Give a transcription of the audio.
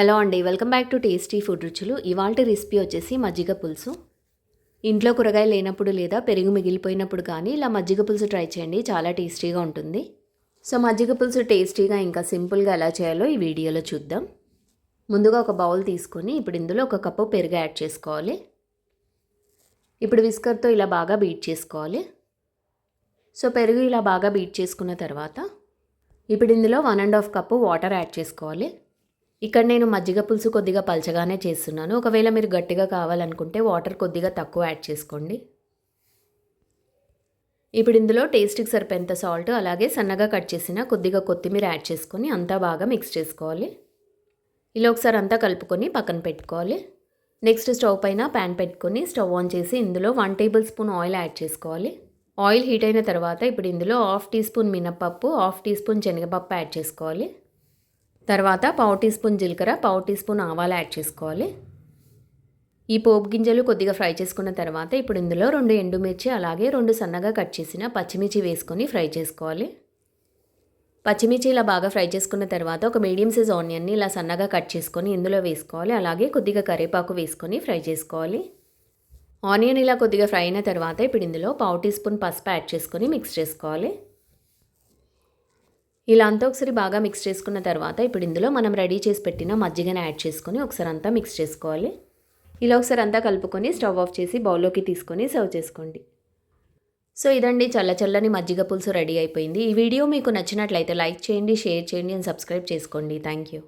Hello అండి welcome back to tasty food రుచులు. ఇవాళ రెసిపీ వచ్చేసి మజ్జిగ పులుసు. ఇంట్లో కూరగాయలు లేనప్పుడు లేదా పెరుగు మిగిలిపోయినప్పుడు కానీ ఇలా మజ్జిగ పులుసు ట్రై చేయండి చాలా టేస్టీగా ఉంటుంది. సో మజ్జిగ పులుసు టేస్టీగా ఇంకా సింపుల్గా ఎలా చేయాలో ఈ వీడియోలో చూద్దాం. ముందుగా ఒక బౌల్ తీసుకొని ఇప్పుడు ఇందులో ఒక కప్పు పెరుగు యాడ్ చేసుకోవాలి. ఇప్పుడు విస్కర్తో ఇలా బాగా బీట్ చేసుకోవాలి. సో పెరుగు ఇలా బాగా బీట్ చేసుకున్న తర్వాత ఇప్పుడు ఇందులో one and half cup water add చేసుకోవాలి. ఇక్కడ నేను మజ్జిగ పులుసు కొద్దిగా పలచగానే చేస్తున్నాను. ఒకవేళ మీరు గట్టిగా కావాలనుకుంటే వాటర్ కొద్దిగా తక్కువ యాడ్ చేసుకోండి. ఇప్పుడు ఇందులో టేస్ట్కి సరిపోయేంత సాల్ట్ అలాగే సన్నగా కట్ చేసిన కొద్దిగా కొత్తిమీర యాడ్ చేసుకొని అంతా బాగా మిక్స్ చేసుకోవాలి. ఇలా ఒకసారి అంతా కలుపుకొని పక్కన పెట్టుకోవాలి. నెక్స్ట్ స్టవ్ పైన ప్యాన్ పెట్టుకొని స్టవ్ ఆన్ చేసి ఇందులో one tablespoon oil add చేసుకోవాలి. ఆయిల్ హీట్ అయిన తర్వాత ఇప్పుడు ఇందులో హాఫ్ టీ స్పూన్ మినపప్పు హాఫ్ టీ స్పూన్ శనగపప్పు యాడ్ చేసుకోవాలి. తర్వాత పావు టీ స్పూన్ జీలకర్ర పావు టీ స్పూన్ ఆవాలు యాడ్ చేసుకోవాలి. ఈ పోపు గింజలు కొద్దిగా ఫ్రై చేసుకున్న తర్వాత ఇప్పుడు ఇందులో రెండు ఎండుమిర్చి అలాగే రెండు సన్నగా కట్ చేసిన పచ్చిమిర్చి వేసుకొని ఫ్రై చేసుకోవాలి. పచ్చిమిర్చి ఇలా బాగా ఫ్రై చేసుకున్న తర్వాత ఒక మీడియం సైజ్ ఆనియన్ని ఇలా సన్నగా కట్ చేసుకొని ఇందులో వేసుకోవాలి. అలాగే కొద్దిగా కరివేపాకు వేసుకొని ఫ్రై చేసుకోవాలి. ఆనియన్ ఇలా కొద్దిగా ఫ్రై అయిన తర్వాత ఇప్పుడు ఇందులో పావు టీ స్పూన్ పసుపు యాడ్ చేసుకొని మిక్స్ చేసుకోవాలి. ఇలా అంతా ఒకసారి బాగా మిక్స్ చేసుకున్న తర్వాత ఇప్పుడు ఇందులో మనం రెడీ చేసి పెట్టిన మజ్జిగను యాడ్ చేసుకొని ఒకసారి అంతా మిక్స్ చేసుకోవాలి. ఇలా ఒకసారి అంతా కలుపుకొని స్టవ్ ఆఫ్ చేసి బౌల్లోకి తీసుకొని సర్వ్ చేసుకోండి. సో ఇదండి చల్ల చల్లని మజ్జిగ పులుసు రెడీ అయిపోయింది. ఈ వీడియో మీకు నచ్చినట్లయితే లైక్ చేయండి షేర్ చేయండి అండ్ సబ్స్క్రైబ్ చేసుకోండి. Thank you